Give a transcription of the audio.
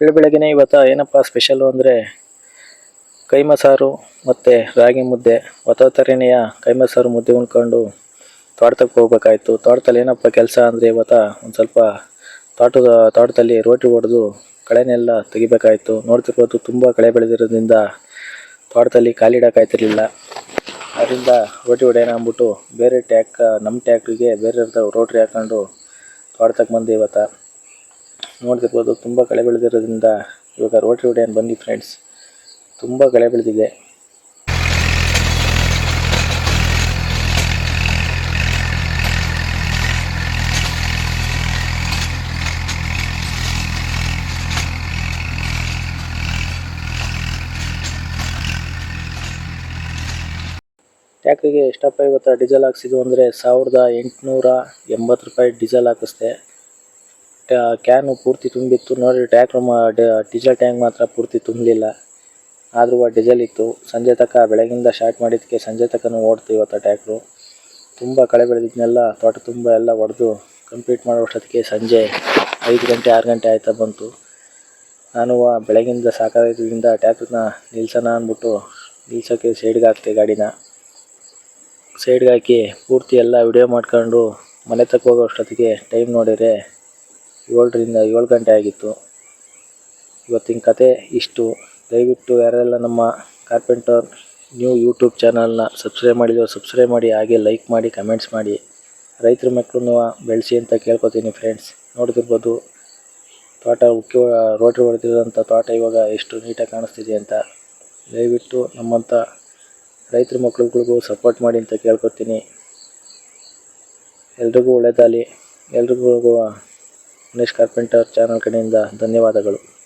ಬೆಳ ಬೆಳಗ್ಗೆ ಇವತ್ತು ಏನಪ್ಪ ಸ್ಪೆಷಲ್ಲು ಅಂದರೆ ಕೈಮಸಾರು ಮತ್ತು ರಾಗಿ ಮುದ್ದೆ. ಹೊತ್ತೊತ್ತರೆನೆಯ ಕೈಮಸಾರು ಮುದ್ದೆ ಉಣ್ಕೊಂಡು ತೋಟಕ್ಕೆ ಹೋಗ್ಬೇಕಾಯ್ತು. ತೋಟದಲ್ಲಿ ಏನಪ್ಪ ಕೆಲಸ ಅಂದರೆ ಇವತ್ತು ಒಂದು ಸ್ವಲ್ಪ ತೋಟದ, ತೋಟದಲ್ಲಿ ರೋಟಿ ಹೊಡೆದು ಕಳೆನೆಲ್ಲ ತೆಗಿಬೇಕಾಯ್ತು. ನೋಡ್ತಿರ್ಬೋದು ತುಂಬ ಕಳೆ ಬೆಳೆದಿರೋದ್ರಿಂದ ತೋಟದಲ್ಲಿ ಕಾಲಿಡೋಕ್ಕಾಯ್ತಿರ್ಲಿಲ್ಲ ಅದರಿಂದ ರೋಟಿ ಹೊಡೆಯೋಣ ಅಂದ್ಬಿಟ್ಟು ಬೇರೆ ಟ್ಯಾಕ್, ನಮ್ಮ ಟ್ಯಾಕ್ಟ್ರಿಗೆ ಬೇರೆ ರೋಟ್ರಿ ಹಾಕ್ಕೊಂಡು ತೋಟಕ್ಕೆ ಬಂದೆ ಇವತ್ತು. ನೋಡ್ತಿರ್ಬೋದು, ತುಂಬ ಕಳೆ ಬೆಳೆದಿರೋದ್ರಿಂದ ಇವಾಗ ರೋಟ್ರಿ ಹೊಡೆಯೋಣ ಬನ್ನಿ ಫ್ರೆಂಡ್ಸ್ ತುಂಬ ಕಳೆ ಬೆಳೆದಿದೆ. ಟ್ಯಾಕ್ರಿಗೆ ಎಷ್ಟಪ್ಪ ಇವತ್ತು ಡೀಸೆಲ್ ಹಾಕ್ಸಿದ್ದು ಅಂದರೆ ಸಾವಿರದ ಎಂಟುನೂರ ಎಂಬತ್ತು ರೂಪಾಯಿ ಡೀಸೆಲ್ ಹಾಕಿಸ್ದೆ. ಕ್ಯಾನು ಪೂರ್ತಿ ತುಂಬಿತ್ತು ನೋಡಿ ಡ- ಡೀಸೆಲ್ ಟ್ಯಾಂಕ್ ಮಾತ್ರ ಪೂರ್ತಿ ತುಂಬಲಿಲ್ಲ ಆದರೂ ಡೀಸೆಲ್ ಇತ್ತು ಸಂಜೆ ತನಕ ಬೆಳಗಿಂದ ಸ್ಟಾರ್ಟ್ ಮಾಡಿದ್ದಕ್ಕೆ ಸಂಜೆ ತನಕನೂ ಓಡ್ತು ಇವತ್ತು ಟ್ಯಾಕ್ಟ್ರು ತುಂಬ ಕಳೆ ಬೆಳೆದಿದ್ದನ್ನೆಲ್ಲ ತೋಟ ತುಂಬ ಎಲ್ಲ ಹೊಡೆದು ಕಂಪ್ಲೀಟ್ ಮಾಡೋಷ್ಟೊತ್ತಿಗೆ ಸಂಜೆ ಐದು ಗಂಟೆ, ಆರು ಗಂಟೆ ಆಯ್ತಾ ಬಂತು. ನಾನು ಬೆಳಗಿಂದ ಸಾಕಾಗಿದ್ದರಿಂದ ಟ್ಯಾಕ್ರನ್ನ ನಿಲ್ಸೋಣ ಅಂದ್ಬಿಟ್ಟು ನಿಲ್ಸೋಕ್ಕೆ ಸೈಡ್ಗೆ ಹಾಕ್ತೆ ಗಾಡಿನ. ಸೈಡ್ಗೆ ಹಾಕಿ ಪೂರ್ತಿ ಎಲ್ಲ ವಿಡಿಯೋ ಮಾಡ್ಕೊಂಡು ಮನೆ ತಕ್ಕ ಹೋಗೋಷ್ಟೊತ್ತಿಗೆ ಟೈಮ್ ನೋಡಿದರೆ ಏಳರಿಂದ ಏಳು ಗಂಟೆ ಆಗಿತ್ತು. ಇವತ್ತಿನ ಕತೆ ಇಷ್ಟು. ದಯವಿಟ್ಟು ಯಾರೆಲ್ಲ ನಮ್ಮ ಕಾರ್ಪೆಂಟರ್ ನ್ಯೂ ಯೂಟ್ಯೂಬ್ ಚಾನಲ್ನ ಸಬ್ಸ್ಕ್ರೈಬ್ ಮಾಡಿದ್ರು ಸಬ್ಸ್ಕ್ರೈಬ್ ಮಾಡಿ, ಹಾಗೆ ಲೈಕ್ ಮಾಡಿ, ಕಮೆಂಟ್ಸ್ ಮಾಡಿ. ರೈತರ ಮಕ್ಕಳನ್ನು ಬೆಳೆಸಿ ಅಂತ ಕೇಳ್ಕೊತೀನಿ ಫ್ರೆಂಡ್ಸ್. ನೋಡ್ತಿರ್ಬೋದು, ತೋಟ ಉಕ್ಕಿ, ರೋಟ್ರಿ ಹೊಡೆದಿರೋಂಥ ತೋಟ ಇವಾಗ ಎಷ್ಟು ನೀಟಾಗಿ ಕಾಣಿಸ್ತಿದೆ ಅಂತ. ದಯವಿಟ್ಟು ನಮ್ಮಂಥ ರೈತರ ಮಕ್ಕಳುಗಳಿಗೂ ಸಪೋರ್ಟ್ ಮಾಡಿ ಅಂತ ಕೇಳ್ಕೊತೀನಿ. ಎಲ್ರಿಗೂ ಒಳ್ಳೆಯದಾಗಲಿ ಎಲ್ರಿಗೂ ಗಣೇಶ್ ಕಾರ್ಪೆಂಟರ್ ಚಾನಲ್ ಕಡೆಯಿಂದ ಧನ್ಯವಾದಗಳು.